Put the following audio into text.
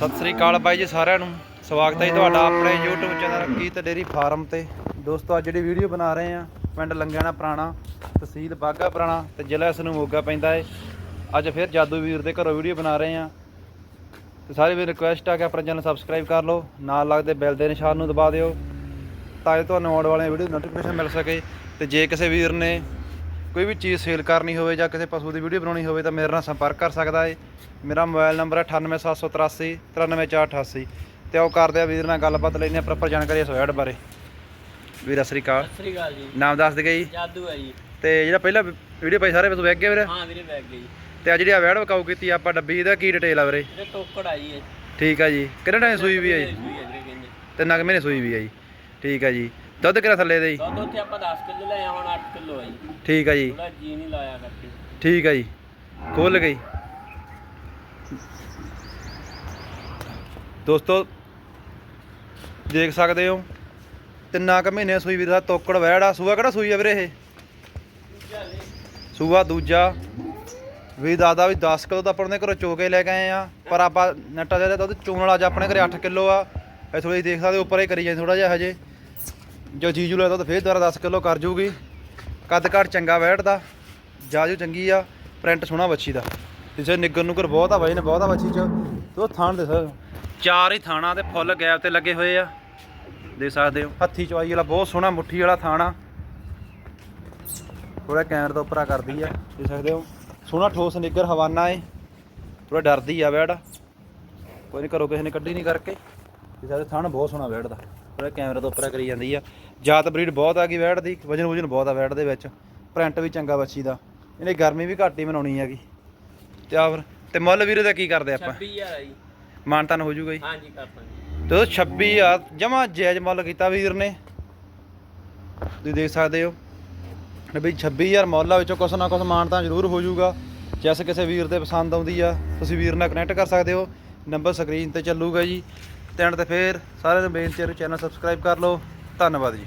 ਸਤਿ ਸ੍ਰੀ ਅਕਾਲ ਬਾਈ ਜੀ ਸਾਰਿਆਂ ਨੂੰ। ਸਵਾਗਤ ਹੈ ਜੀ ਤੁਹਾਡਾ ਆਪਣੇ YouTube channel Rangeet dairy farm ਤੇ। ਦੋਸਤੋ, ਅੱਜ ਜਿਹੜੀ ਵੀਡੀਓ ਬਣਾ ਰਹੇ ਆ ਪਿੰਡ ਲੰਗਿਆਣਾ ਪੁਰਾਣਾ, ਤਹਿਸੀਲ ਬਾਗਾ ਪੁਰਾਣਾ ਤੇ ਜ਼ਿਲ੍ਹਾ ਇਸ ਨੂੰ ਮੋਗਾ ਪੈਂਦਾ ਏ। ਅੱਜ ਫਿਰ ਜਾਦੂ ਵੀਰ ਦੇ ਘਰੋਂ ਵੀਡੀਓ ਬਣਾ ਰਹੇ ਆ ਤੇ ਸਾਰੇ ਵੀ ਰਿਕੁਐਸਟ ਆ ਕਿ ਆਪਣਾ ਚੈਨਲ ਸਬਸਕ੍ਰਾਈਬ ਕਰ ਲਓ, ਨਾਲ ਲੱਗਦੇ ਬੈਲ ਦੇ ਨਿਸ਼ਾਨ ਨੂੰ ਦਬਾ ਦਿਓ, ਤਾਂ ਜੋ ਤੁਹਾਨੂੰ ਆਉਣ ਵਾਲੀਆਂ ਵੀਡੀਓ ਨੋਟੀਫਿਕੇਸ਼ਨ ਮਿਲ ਸਕੇ। ਤੇ ਜੇ ਕਿਸੇ ਵੀਰ ਨੇ ਕੋਈ ਵੀ ਚੀਜ਼ ਸੇਲ ਕਰਨੀ ਹੋਵੇ ਜਾਂ ਕਿਸੇ ਪਸ਼ੂ ਦੀ ਵੀਡੀਓ ਬਣਾਉਣੀ ਹੋਵੇ ਤਾਂ ਮੇਰੇ ਨਾਲ ਸੰਪਰਕ ਕਰ ਸਕਦਾ ਹੈ ਮੇਰਾ ਮੋਬਾਈਲ ਨੰਬਰ ਹੈ 98783 93488 ਤੇ ਉਹ ਕਰਦੇ ਆ ਵੀਰ ਨਾਲ ਗੱਲਬਾਤ ਲੈਂਦੇ ਆ ਪ੍ਰੋਪਰ ਜਾਣਕਾਰੀ ਇਸ ਵੈਡ ਬਾਰੇ। ਵੀਰ ਸਤਿ ਸ੍ਰੀ ਅਕਾਲ। ਸਤਿ ਸ੍ਰੀ ਅਕਾਲ ਜੀ। ਨਾਮ ਦੱਸ ਦੇ ਜੀ। ਜਾਦੂ ਹੈ ਜੀ। ਤੇ ਜਿਹੜਾ ਪਹਿਲਾਂ ਵੀਡੀਓ ਪਾਈ ਸਾਰੇ ਪਸ਼ੂ ਵੇਖ ਗਏ ਵੀਰੇ? ਹਾਂ ਵੀਰੇ ਬੈਗ ਗਈ ਤੇ ਆ ਜਿਹੜੀ ਆ ਵੈਡ ਵਕਾਊ ਕੀਤੀ ਆਪਾਂ ਡੱਬੀ ਇਹਦਾ ਕੀ ਡਿਟੇਲ ਆ ਵੀਰੇ? ਇਹ ਟੋਕੜ ਆ ਜੀ ਠੀਕ ਆ ਜੀ। ਕਿੰਨੇ ਟਾਈਮ ਸੂਈ ਵੀ ਆ ਜੀ? ਤਿੰਨ ਕੁ ਮਹੀਨੇ ਸੂਈ ਵੀ ਆ ਜੀ। ਠੀਕ ਆ ਜੀ। ਦੁੱਧ ਕਿੰਨਾ ਥੱਲੇ ਦੇ ਜੀ? ਦੁੱਧ ਉੱਥੇ ਆਪਾਂ 10 ਕਿਲੋ ਲੈ ਆਉਣ 8 ਕਿਲੋ ਆ ਜੀ। ਠੀਕ ਆ ਜੀ। ਥੋੜਾ ਜੀ ਨਹੀਂ ਲਾਇਆ ਕਰਕੇ। ਠੀਕ ਆ ਜੀ। ਖੋਲ ਗਈ। ਦੋਸਤੋ ਦੇਖ ਸਕਦੇ ਹੋ ਤਿੰਨਾਂ ਕੁ ਮਹੀਨੇ ਸੂਈ ਵੀਰ ਦਾ ਤੋਕੜ ਵੈੜ ਆ ਸੂਆ ਕਿਹੜਾ ਸੂਈ ਆ ਵੀਰੇ ਇਹ? ਸੂਆ ਦੂਜਾ। ਵੀ ਦਾਦਾ ਵੀ 10 ਕਿਲੋ ਤਾਂ ਆਪਣੇ ਘਰੋਂ ਚੋ ਕੇ ਲੈ ਕੇ ਆਏ ਆ ਪਰ ਆਪਾਂ ਨੱਟਾ ਦੇ ਦੁੱਧ ਚੋਣ ਵਾਲਾ ਅੱਜ ਆਪਣੇ ਘਰੇ 8 ਕਿਲੋ ਆ। ਇਹ ਥੋੜੀ ਦੇਖ ਸਕਦੇ ਹੋ, ਉੱਪਰ ਹੀ ਕਰੀ ਜਾਂਦੇ ਥੋੜਾ ਜਿਹਾ ਹਜੇ। ਜੋ ਜੀਜੂ ਲੈ ਦੁੱਧ ਫੇਰ ਦੁਬਾਰਾ 10 ਕਿਲੋ ਕਰ ਜੂਗੀ। ਕੱਦ ਘਾਟ ਚੰਗਾ ਵੈੜ ਦਾ ਜਾਜੂ ਚੰਗੀ ਆ ਪ੍ਰਿੰਟ ਸੋਹਣਾ ਬੱਚੀ ਦਾ। ਕਿਸੇ ਨਿੱਗਰ ਨੂਗਰ ਬਹੁਤ ਆ ਬਾਈ ਨੇ ਬਹੁਤ ਆ ਬੱਚੀ ਚ। ਤੇ ਥਾਣ ਦੇ ਸਰ। ਚਾਰ ਹੀ ਥਾਣਾ ਤੇ ਫੁੱਲ ਗੈਪ ਤੇ ਲੱਗੇ ਹੋਏ ਆ। ਦੇਖ ਸਕਦੇ ਹੋ। ਹੱਥੀ ਚਵਾਈ ਵਾਲਾ ਬਹੁਤ ਸੋਹਣਾ ਮੁੱਠੀ ਵਾਲਾ ਥਾਣਾ। ਥੋੜਾ ਕੈਮਰੇ ਤੋਂ ਉੱਪਰਾ ਕਰਦੀ ਆ। ਦੇਖ ਸਕਦੇ ਹੋ। ਸੋਹਣਾ ਠੋਸ ਨਿੱਗਰ ਹਵਾਨਾ ਏ। ਥੋੜਾ ਡਰਦੀ ਆ ਵੈੜ ਕੋਈ ਨਹੀਂ ਘਰੋਂ ਕਿਸੇ ਨੇ ਕੱਢੀ ਨਹੀਂ ਕਰਕੇ। ਦੇਖ ਸਕਦੇ ਥਾਣ ਬਹੁਤ ਸੋਹਣਾ ਵੈੜ ਦਾ ਥੋੜਾ ਕੈਮਰੇ ਤੋਂ ਉੱਪਰਾ ਕਰੀ ਜਾਂਦੀ ਆ। ਜਾਤ ਬਰੀਡ ਬਹੁਤ ਆ ਗਈ ਵੈੜ ਦੀ ਵਜਨ ਵਜਨ ਬਹੁਤ ਆ ਵੈੜ ਦੇ ਵਿੱਚ। ਪ੍ਰਿੰਟ ਵੀ ਚੰਗਾ ਬੱਚੀ ਦਾ। ਇਹਨੇ ਗਰਮੀ ਵੀ ਘੱਟ ਹੀ ਮਨਾਉਣੀ ਹੈਗੀ। ਤੇ ਆ ਫਿਰ ਤੇ ਮੁੱਲ ਵੀਰੇ ਦਾ ਕੀ ਕਰਦੇ ਆਪਾਂ? 26000 ਆ ਜੀ। ਮਾਨਤਾਨ ਹੋ ਜੂਗਾ ਜੀ। ਹਾਂ ਜੀ ਕਰਤਾ ਜੀ ਤੇ ਉਹ 26 ਆ ਜਮਾ ਜਾਇਜ਼ ਮੁੱਲ ਕੀਤਾ ਵੀਰ ਨੇ। ਤੁਸੀਂ ਦੇਖ ਸਕਦੇ ਹੋ। ਵੀ 26000 ਮੁੱਲ ਆ ਵਿੱਚੋਂ ਕੁਛ ਨਾ ਕੁਛ ਮਾਨਤਾਨ ਜ਼ਰੂਰ ਹੋ ਜੂਗਾ। ਜਿਸ ਕਿਸੇ ਵੀਰ ਦੇ ਪਸੰਦ ਆਉਂਦੀ ਆ ਤੁਸੀਂ ਵੀਰ ਨਾਲ ਕਨੈਕਟ ਕਰ ਸਕਦੇ ਹੋ। ਨੰਬਰ ਸਕਰੀਨ ਤੇ ਚੱਲੂਗਾ ਜੀ। ਤੇ ਐਂਡ ਤੇ ਫੇਰ ਸਾਰਿਆਂ ਨੂੰ ਬੇਨਤੀ ਹੈ ਚੈਨਲ ਸਬਸਕ੍ਰਾਈਬ ਕਰ ਲਓ। ਧੰਨਵਾਦ ਜੀ।